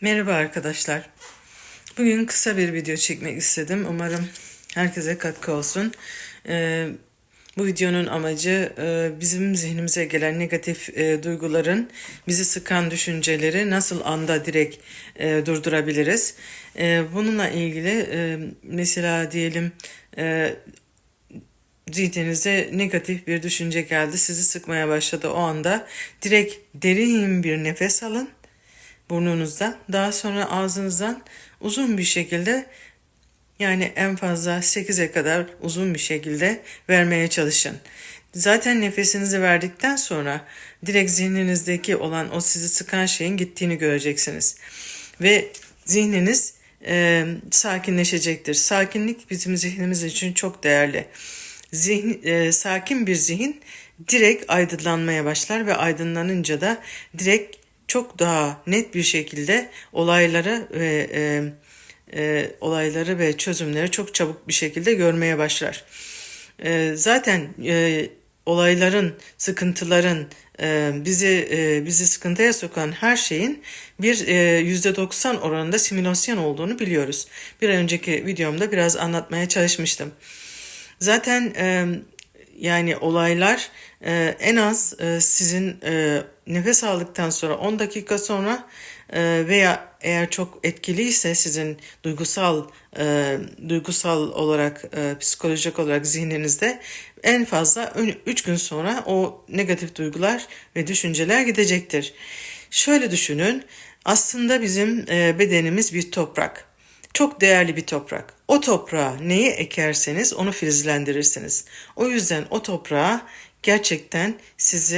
Merhaba arkadaşlar. Bugün kısa bir video çekmek istedim. Umarım herkese katkı olsun. Ee, bu videonun amacı e, bizim zihnimize gelen negatif e, duyguların bizi sıkan düşünceleri nasıl anda direkt e, durdurabiliriz. E, bununla ilgili e, mesela diyelim e, zihninize negatif bir düşünce geldi, sizi sıkmaya başladı o anda direkt derin bir nefes alın burnunuzdan. Daha sonra ağzınızdan uzun bir şekilde yani en fazla 8'e kadar uzun bir şekilde vermeye çalışın. Zaten nefesinizi verdikten sonra direkt zihninizdeki olan o sizi sıkan şeyin gittiğini göreceksiniz. Ve zihniniz e, sakinleşecektir. Sakinlik bizim zihnimiz için çok değerli. Zihin, e, sakin bir zihin direkt aydınlanmaya başlar ve aydınlanınca da direkt çok daha net bir şekilde olayları ve e, e, olayları ve çözümleri çok çabuk bir şekilde görmeye başlar. E, zaten e, olayların, sıkıntıların e, bizi e, bizi sıkıntıya sokan her şeyin bir e, yüzde 90 oranında simülasyon olduğunu biliyoruz. Bir önceki videomda biraz anlatmaya çalışmıştım. Zaten e, yani olaylar e, en az e, sizin e, nefes aldıktan sonra 10 dakika sonra e, veya eğer çok etkiliyse sizin duygusal e, duygusal olarak e, psikolojik olarak zihninizde en fazla 3 gün sonra o negatif duygular ve düşünceler gidecektir. Şöyle düşünün aslında bizim e, bedenimiz bir toprak. Çok değerli bir toprak. O toprağa neyi ekerseniz onu filizlendirirsiniz. O yüzden o toprağa gerçekten sizi